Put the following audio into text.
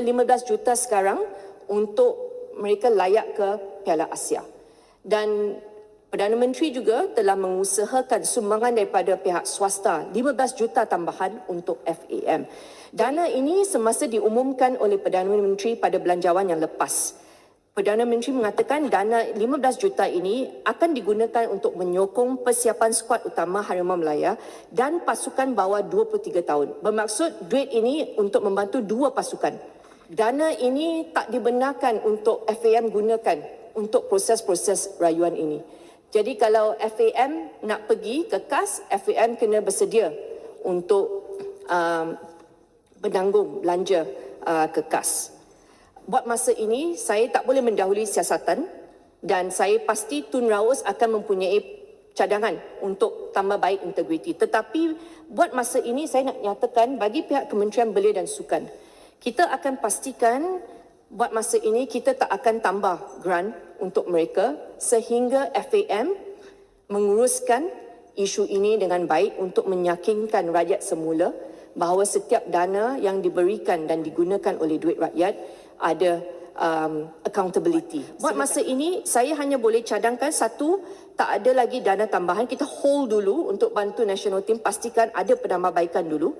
punya 15 juta sekarang untuk mereka layak ke Piala Asia. Dan Perdana Menteri juga telah mengusahakan sumbangan daripada pihak swasta 15 juta tambahan untuk FAM. Dana ini semasa diumumkan oleh Perdana Menteri pada belanjawan yang lepas. Perdana Menteri mengatakan dana 15 juta ini akan digunakan untuk menyokong persiapan skuad utama Harimau Melaya dan pasukan bawah 23 tahun. Bermaksud duit ini untuk membantu dua pasukan. Dana ini tak dibenarkan untuk FAM gunakan untuk proses-proses rayuan ini. Jadi kalau FAM nak pergi ke KAS, FAM kena bersedia untuk um, menanggung belanja uh, ke KAS. Buat masa ini, saya tak boleh mendahului siasatan dan saya pasti Tun Raus akan mempunyai cadangan untuk tambah baik integriti. Tetapi buat masa ini saya nak nyatakan bagi pihak Kementerian Belia dan Sukan, kita akan pastikan buat masa ini kita tak akan tambah grant untuk mereka sehingga FAM menguruskan isu ini dengan baik untuk meyakinkan rakyat semula bahawa setiap dana yang diberikan dan digunakan oleh duit rakyat ada um, accountability. Buat masa ini saya hanya boleh cadangkan satu tak ada lagi dana tambahan. Kita hold dulu untuk bantu national team pastikan ada penambahbaikan dulu